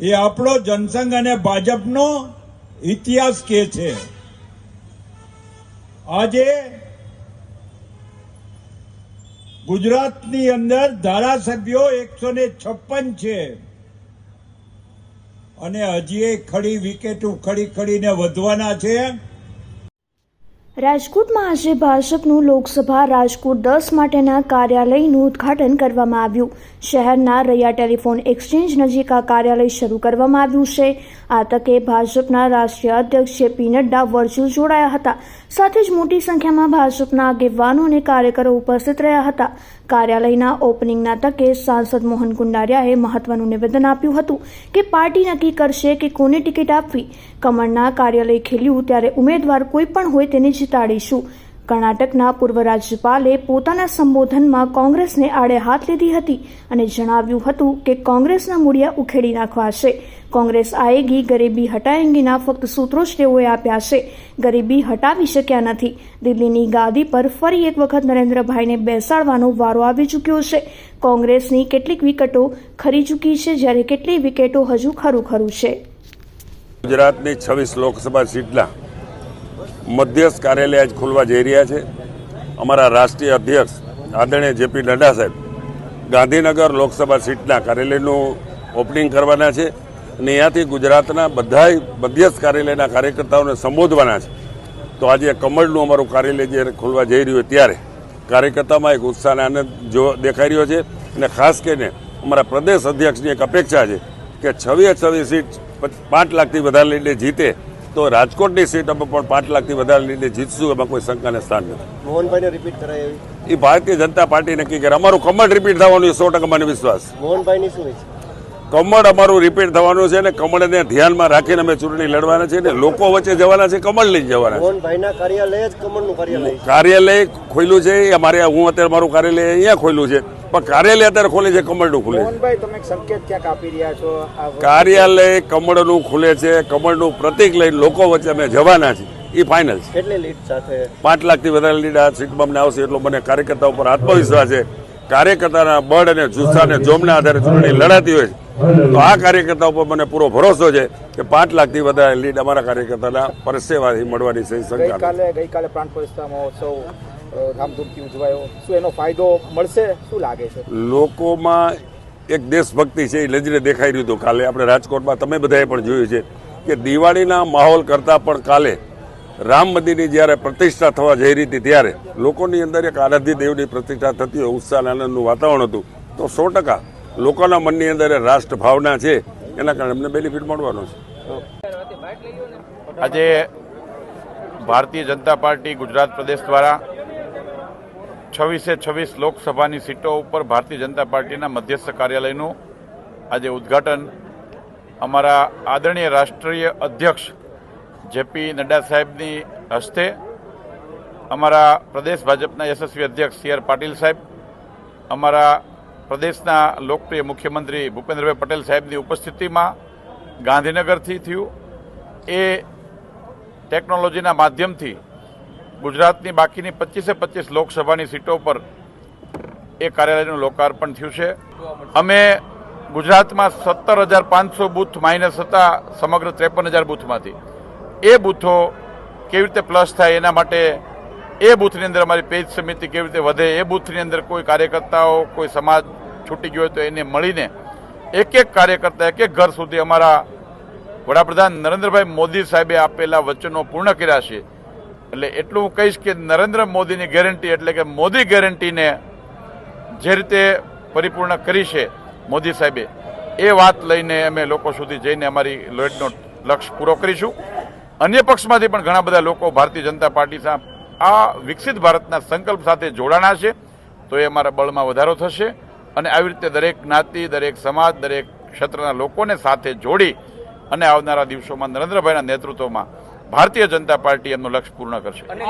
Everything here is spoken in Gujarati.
એ આપણો જનસંઘ અને ભાજપનો ઇતિહાસ કે છે. આજે ગુજરાતની અંદર ધારાસભ્યો એકસો ને છપ્પન છે. અને હજી એ ખડી વિકેટો ખડી ખડીને વધવાના છે. રાજકોટમાં આજે ભાજપનું લોકસભા રાજકોટ દસ માટેના કાર્યાલયનું ઉદ્ઘાટન કરવામાં આવ્યું. શહેરના રૈયા ટેલિફોન એક્સચેન્જ નજીક આ કાર્યાલય શરૂ કરવામાં આવ્યું છે. આ તકે ભાજપના રાષ્ટ્રીય અધ્યક્ષ જેપી નડ્ડા વર્ચ્યુઅલ જોડાયા હતા. સાથે જ મોટી સંખ્યામાં ભાજપના આગેવાનો અને કાર્યકરો ઉપસ્થિત રહ્યા હતા. કાર્યાલયના ઓપનિંગના તકે સાંસદ મોહન કુંડારિયાએ મહત્વનું નિવેદન આપ્યું હતું કે પાર્ટી નક્કી કરશે કે કોને ટિકિટ આપવી. કમળના કાર્યાલય ખીલ્યું ત્યારે ઉમેદવાર કોઈ પણ હોય તેને જીતાડીશું. કર્ણાટકના પૂર્વ રાજ્યપાલે પોતાના સંબોધનમાં કોંગ્રેસને આડે હાથ લીધી હતી અને જણાવ્યું હતું કે કોંગ્રેસના મૂળિયા ઉખેડી નાખવા છે કોંગ્રેસ આએગી ગરીબી હટાએંગીના ફક્ત સૂત્રો જ તેઓએ આપ્યા છે. ગરીબી હટાવી શક્યા નથી. દિલ્હીની ગાદી પર ફરી એક વખત નરેન્દ્રભાઈને બેસાડવાનો વારો આવી ચૂક્યો છે. કોંગ્રેસની કેટલીક વિકેટો ખરી ચૂકી છે, જ્યારે કેટલીક વિકેટો હજુ ખરું ખરું છે. ગુજરાતની છવ્વીસ લોકસભા સીટના મધ્યસ્થ કાર્યાલય આજ ખોલવા જઈ રહ્યા છે. અમારા રાષ્ટ્રીય અધ્યક્ષ આદરણીય જેપી નડ્ડા સાહેબ ગાંધીનગર લોકસભા સીટના કાર્યાલયનું ઓપનિંગ કરવાના છે. અને અહીંયાથી ગુજરાતના બધાય મધ્યસ્થ કાર્યાલયના કાર્યકર્તાઓને સંબોધવાના છે. તો આજે કમળનું અમારું કાર્યાલય જ્યારે ખોલવા જઈ રહ્યું ત્યારે કાર્યકર્તામાં એક ઉત્સાહ આનંદ જો દેખાઈ રહ્યો છે. અને ખાસ કરીને અમારા પ્રદેશ અધ્યક્ષની એક અપેક્ષા છે કે છવ્વીસ છવ્વીસ સીટ પાંચ લાખથી વધારે લઈને જીતે તો રાજકોટની સીટ અમે પણ પાંચ લાખથી વધારે લઈને જીતશું એમાં કોઈ શંકાને સ્થાન નથી. મોહનભાઈને રિપીટ કરાય એવી. એ ભારતીય જનતા પાર્ટી નક્કી કરે. અમારું કમળ રિપીટ થવાનું સો ટકા મને વિશ્વાસ. મોહનભાઈની શું કમળ અમારું રિપીટ થવાનું છે ને કમળને ધ્યાનમાં રાખીને અમે ચૂંટણી લડવાના છે ને લોકો વચ્ચે જવાના છે કમળ લઈને જવાના છે. કાર્યાલય જ કમળનું કાર્યાલય છે. કાર્યાલય ખોલ્યું છે એ અમારે હું અત્યારે મારું કાર્યાલય અહીંયા ખોલ્યું છે પણ કાર્યાલય અત્યારે ખોલે છે કમળનું ખુલે છે. મોહનભાઈ તમે એક સંકેત ક્યાંક આપી રહ્યા છો? આ કાર્યાલય કમળનું ખુલે છે કમળનું પ્રતિક લઈને લોકો વચ્ચે અમે જવાના છીએ. એ ફાઇનલ છે. એટલે લીડ સાથે? પાંચ લાખથી વધારે લીડ આ સીટમાં અમને આવશે એટલો મને કાર્યકર્તા ઉપર આત્મવિશ્વાસ છે. કાર્યકર્તાના બળ અને જુસ્સા અને જોમના આધારે ચૂંટણી લડાતી હોય છે. તો આ કાર્યકર્તા ઉપર મને પૂરો ભરોસો છે કે પાંચ લાખથી વધારે લીડ અમારા કાર્યકર્તાના પરસેવાથી મળવાની છે. ગઈકાલે ગઈકાલે પ્રાણ પ્રતિષ્ઠા મહોત્સવ ધામધૂમથી ઉજવાયો. શું એનો ફાયદો મળશે? શું લાગે છે? લોકોમાં એક દેશભક્તિ છે એ નજરે દેખાઈ રહ્યું હતું કાલે. આપણે રાજકોટમાં તમે બધાએ પણ જોયું છે કે દિવાળીના માહોલ કરતાં પણ કાલે રામ મંદિરની જ્યારે પ્રતિષ્ઠા થવા જઈ રહી હતી ત્યારે લોકોની અંદર એક આરાધ્ય દેવની પ્રતિષ્ઠા થતી હોય ઉત્સાહ આનંદનું વાતાવરણ હતું. તો સો ટકા લોકોના મનની અંદર રાષ્ટ્ર ભાવના છે, એના કારણે અમને બેનિફિટ મળવાનો છે. આજે ભારતીય જનતા પાર્ટી ગુજરાત પ્રદેશ દ્વારા છવ્વીસે છવ્વીસ લોકસભાની સીટો ઉપર ભારતીય જનતા પાર્ટીના મધ્યસ્થ કાર્યાલયનું આજે ઉદ્ઘાટન અમારા આદરણીય રાષ્ટ્રીય અધ્યક્ષ જેપી નડ્ડા સાહેબની હસ્તે અમારા પ્રદેશ ભાજપના યશસ્વી અધ્યક્ષ સી આર પાટીલ સાહેબ, અમારા પ્રદેશના લોકપ્રિય મુખ્યમંત્રી ભૂપેન્દ્રભાઈ પટેલ સાહેબની ઉપસ્થિતિમાં ગાંધીનગરથી થયું. એ ટેકનોલોજીના માધ્યમથી ગુજરાતની બાકીની પચીસે પચીસ લોકસભાની સીટો પર એ કાર્યાલયનું લોકાર્પણ થયું છે. અમે ગુજરાતમાં સત્તર હજાર પાંચસો બૂથ માઇનસ હતા, સમગ્ર ત્રેપન હજાર બૂથમાંથી. એ બૂથો કેવી રીતે પ્લસ થાય એના માટે એ બૂથની અંદર અમારી પેજ સમિતિ કેવી રીતે વધે, એ બૂથની અંદર કોઈ કાર્યકર્તાઓ, કોઈ સમાજ છૂટી ગયો હોય તો એને મળીને એક એક કાર્યકર્તા એક એક ઘર સુધી અમારા વડાપ્રધાન નરેન્દ્રભાઈ મોદી સાહેબે આપેલા વચનો પૂર્ણ કર્યા છે. એટલે એટલું હું કહીશ કે નરેન્દ્ર મોદીની ગેરંટી એટલે કે મોદી ગેરંટીને જે રીતે પરિપૂર્ણ કરી છે મોદી સાહેબે, એ વાત લઈને અમે લોકો સુધી જઈને અમારી લડતનો લક્ષ્ય પૂરો કરીશું. અન્ય પક્ષમાંથી પણ ઘણા બધા લોકો ભારતીય જનતા પાર્ટી આ વિકસિત ભારતના સંકલ્પ સાથે જોડાણા છે, તો એ અમારા બળમાં વધારો થશે અને આવી રીતે દરેક જ્ઞાતિ, દરેક સમાજ, દરેક ક્ષેત્રના લોકોને સાથે જોડી અને આવનારા દિવસોમાં નરેન્દ્રભાઈના નેતૃત્વમાં ભારતીય જનતા પાર્ટી એમનું લક્ષ્ય પૂર્ણ કરશે.